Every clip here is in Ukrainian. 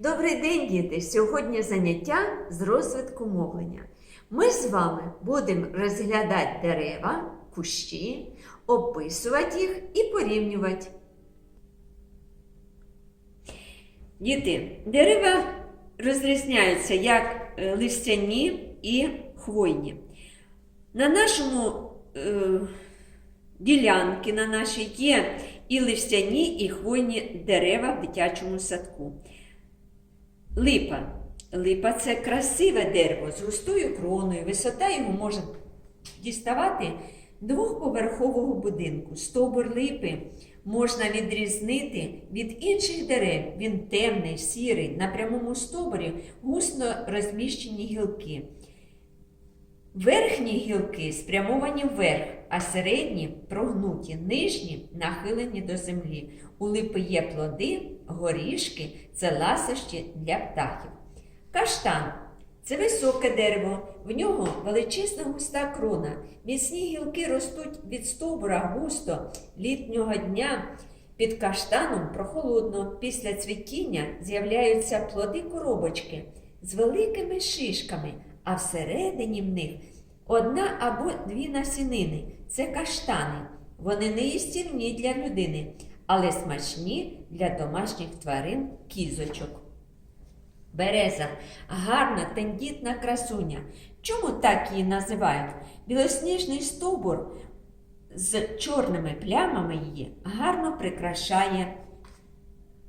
Добрий день, діти! Сьогодні заняття з розвитку мовлення. Ми з вами будемо розглядати дерева, кущі, описувати їх і порівнювати. Діти, дерева розрізняються як е, листяні і хвойні. На нашому е, ділянки на нашій є і листяні, і хвойні дерева в дитячому садку. Липа. Липа це красиве дерево з густою кроною. Висота його може діставати двохповерхового будинку. Стовбур липи можна відрізнити від інших дерев. Він темний, сірий, на прямому стоборі гусно розміщені гілки. Верхні гілки спрямовані вверх, а середні прогнуті, нижні нахилені до землі. У липи є плоди, горішки це ласощі для птахів. Каштан це високе дерево, в нього величезна густа крона. Міцні гілки ростуть від стовбура густо літнього дня. Під каштаном прохолодно, після цвітіння з'являються плоди коробочки з великими шишками, а всередині в них одна або дві насінини це каштани. Вони не їстівні для людини, але смачні для домашніх тварин кізочок. Береза гарна, тендітна красуня. Чому так її називають? Білосніжний стовбур з чорними плямами її гарно прикрашає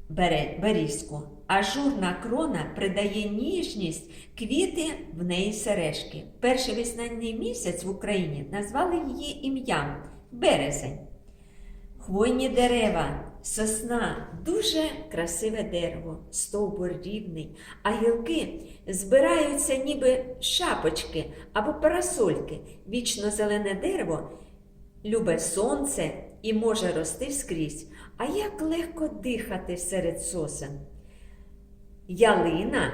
берізку. Ажурна крона придає ніжність, квіти в неї сережки. Перший весняний місяць в Україні назвали її ім'ям березень. Хвойні дерева, сосна дуже красиве дерево, стовбур рівний, а гілки збираються ніби шапочки або парасольки. Вічно зелене дерево любе сонце і може рости скрізь. А як легко дихати серед сосен. Ялина,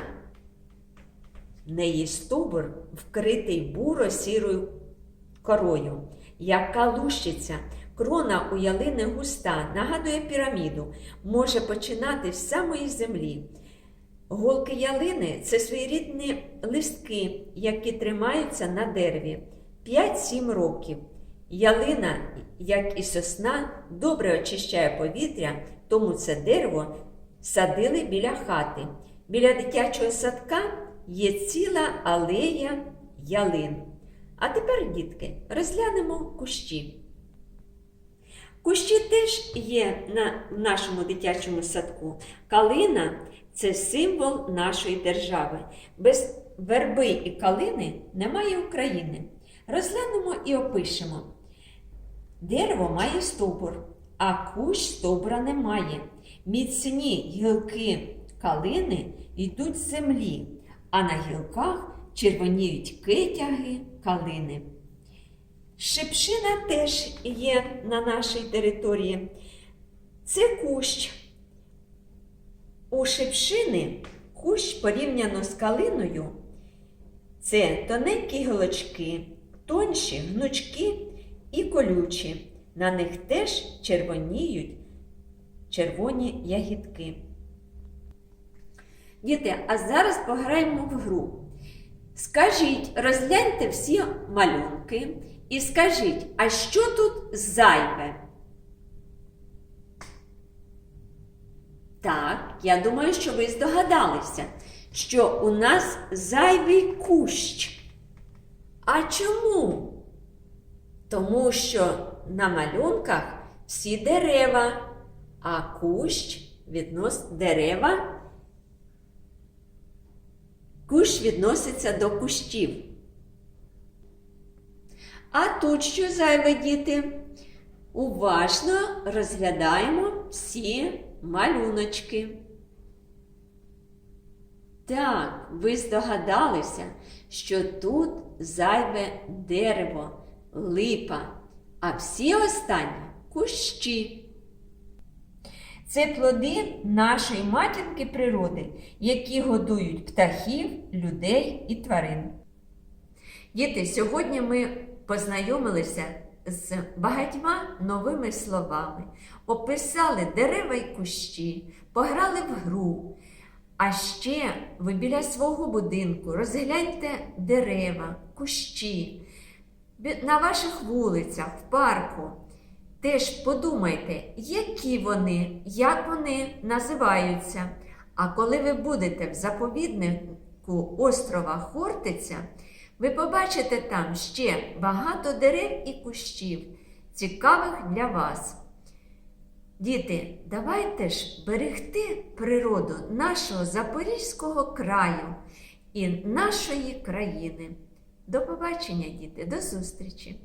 неї стовбур вкритий буро-сірою корою, яка лущиться. Крона у ялини густа, нагадує піраміду, може починати з самої землі. Голки ялини це своєрідні листки, які тримаються на дереві 5-7 років. Ялина, як і сосна, добре очищає повітря, тому це дерево садили біля хати. Біля дитячого садка є ціла алея ялин. А тепер, дітки, розглянемо кущі. Кущі теж є на нашому дитячому садку. Калина це символ нашої держави. Без верби і калини немає України. Розглянемо і опишемо. Дерево має стовбур, а кущ стовбура не має. Міцні гілки калини йдуть з землі, а на гілках червоніють китяги калини. Шипшина теж є на нашій території. Це кущ. У шипшини кущ порівняно з калиною. Це тоненькі гілочки, тонші, гнучкі і колючі. На них теж червоніють червоні ягідки. Діти, а зараз пограємо в гру. Скажіть, розгляньте всі малюнки і скажіть, а що тут зайве? Так, я думаю, що ви здогадалися, що у нас зайвий кущ. А чому? Тому що на малюнках всі дерева, а кущ віднос дерева. Кущ відноситься до кущів. А тут що зайве діти? Уважно розглядаємо всі малюночки. Так, ви здогадалися, що тут зайве дерево, липа, а всі останні кущі. Це плоди нашої матінки природи, які годують птахів, людей і тварин. Діти, сьогодні ми познайомилися з багатьма новими словами, описали дерева й кущі, пограли в гру. А ще ви біля свого будинку розгляньте дерева, кущі, на ваших вулицях, в парку. Теж подумайте, які вони, як вони називаються. А коли ви будете в заповіднику острова Хортиця, ви побачите там ще багато дерев і кущів, цікавих для вас. Діти, давайте ж берегти природу нашого Запорізького краю і нашої країни. До побачення, діти, до зустрічі!